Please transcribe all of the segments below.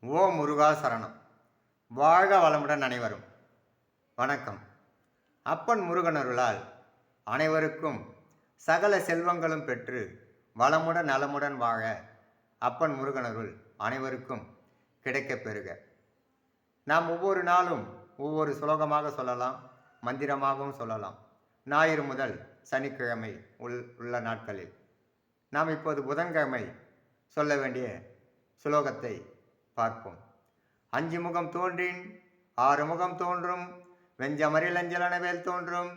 ஓ முருகா சரணம். வாழ்க வளமுடன் அனைவரும். வணக்கம். அப்பன் முருகனருளால் அனைவருக்கும் சகல செல்வங்களும் பெற்று வளமுடன் நலமுடன் வாழ அப்பன் முருகனருள் அனைவருக்கும் கிடைக்கப் பெறுக. நாம் ஒவ்வொரு நாளும் ஒவ்வொரு சுலோகமாக சொல்லலாம் மந்திரமாகவும் சொல்லலாம். ஞாயிறு முதல் சனிக்கிழமை உள் உள்ள நாட்களில். நாம் இப்போது புதன்கிழமை சொல்ல வேண்டிய சுலோகத்தை பார்ப்போம். அஞ்சு முகம் தோன்றின் ஆறு முகம் தோன்றும் வெஞ்சமரில் அஞ்சலனவேல் தோன்றும்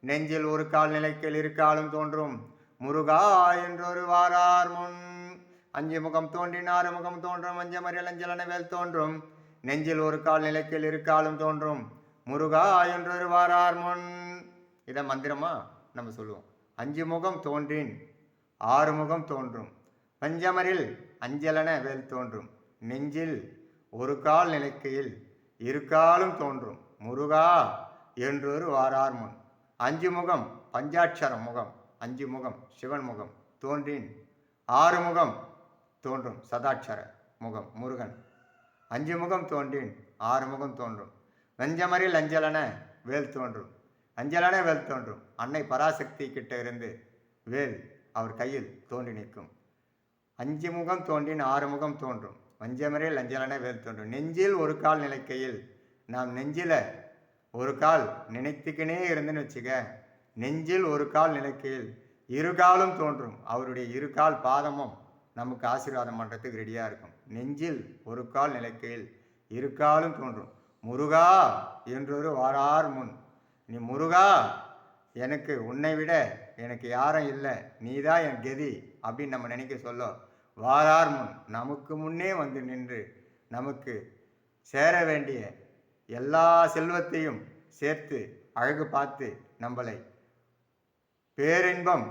நெஞ்சில் ஒரு கால் நிலைக்கில் இருக்காலும் தோன்றும் முருகா என்றொரு வாரார் முன். அஞ்சு முகம் தோன்றின் ஆறு முகம் தோன்றும் வஞ்சமரில் அஞ்சலனவேல் தோன்றும் நெஞ்சில் ஒரு கால் நிலைக்கில் இருக்காலும் தோன்றும் முருகா என்றொரு வாரார் முன். இதை மந்திரமா நம்ம சொல்லுவோம். அஞ்சு முகம் தோன்றின் ஆறுமுகம் தோன்றும். பஞ்சமரில் அஞ்சலன வேல் தோன்றும். நெஞ்சில் ஒரு கால் நிலைக்கையில் இருக்காலும் தோன்றும். முருகா என்றொரு வாரார் முன். அஞ்சு முகம் பஞ்சாட்சரம் முகம். அஞ்சு முகம் சிவன் முகம். தோன்றின் ஆறு முகம் தோன்றும். சதாட்சர முகம். முருகன். அஞ்சு முகம் தோன்றின் ஆறு முகம் தோன்றும். வெஞ்சமரில் அஞ்சலன வேல் தோன்றும். அஞ்சலன வேல் தோன்றும். அன்னை பராசக்தி கிட்ட இருந்து வேல் அவர் கையில் தோன்றி நிற்கும். அஞ்சு முகம் தோன்றின் ஆறு முகம் தோன்றும். வஞ்சமரே அஞ்சலன வேல் தோன்றும். நெஞ்சில் ஒரு கால் நிலைக்கையில் நாம் நெஞ்சில் ஒரு கால் நினைத்துக்கினே இருந்துன்னு வச்சுக்க நெஞ்சில் ஒரு கால் நிலைக்கையில் இரு காலும் தோன்றும். அவருடைய இரு கால் பாதமும் நமக்கு ஆசீர்வாதம் பண்ணுறதுக்கு ரெடியாக இருக்கும். நெஞ்சில் ஒரு கால் நிலைக்கையில் இரு காலும் தோன்றும். முருகா என்றொரு வாரார் முன். நீ முருகா எனக்கு உன்னை விட எனக்கு யாரும் இல்லை. நீதான் என் கெதி அப்படின்னு நம்ம நினைக்க சொல்ல வாரார் முன் நமக்கு முன்னே வந்து நின்று நமக்கு சேர வேண்டிய எல்லா செல்வத்தையும் சேர்த்து அழகு பார்த்து நம்மளை பேரின்பம்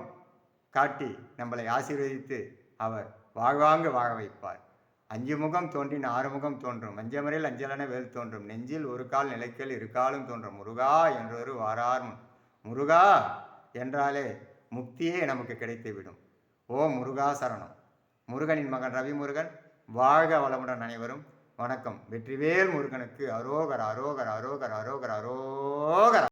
காட்டி நம்மளை ஆசீர்வதித்து அவர் வாழ்வாங்க வாழ வைப்பார். அஞ்சு முகம் தோன்றின் ஆறு முகம் தோன்றும். அஞ்சமரில் அஞ்சலன வேல் தோன்றும். நெஞ்சில் ஒரு கால் நிலைக்கல் இருக்காலும் தோன்றும். முருகா என்றொரு வாரார் முன் முருகா என்றாலே முக்தியே நமக்கு கிடைத்துவிடும். ஓ முருகா சரணம். முருகனின் மகன் ரவி முருகன் வாழ்க வளமுடன் அனைவரும். வணக்கம். வெற்றிவேல் முருகனுக்கு அரோகர் அரோகர் அரோகர் அரோகர் அரோகர்.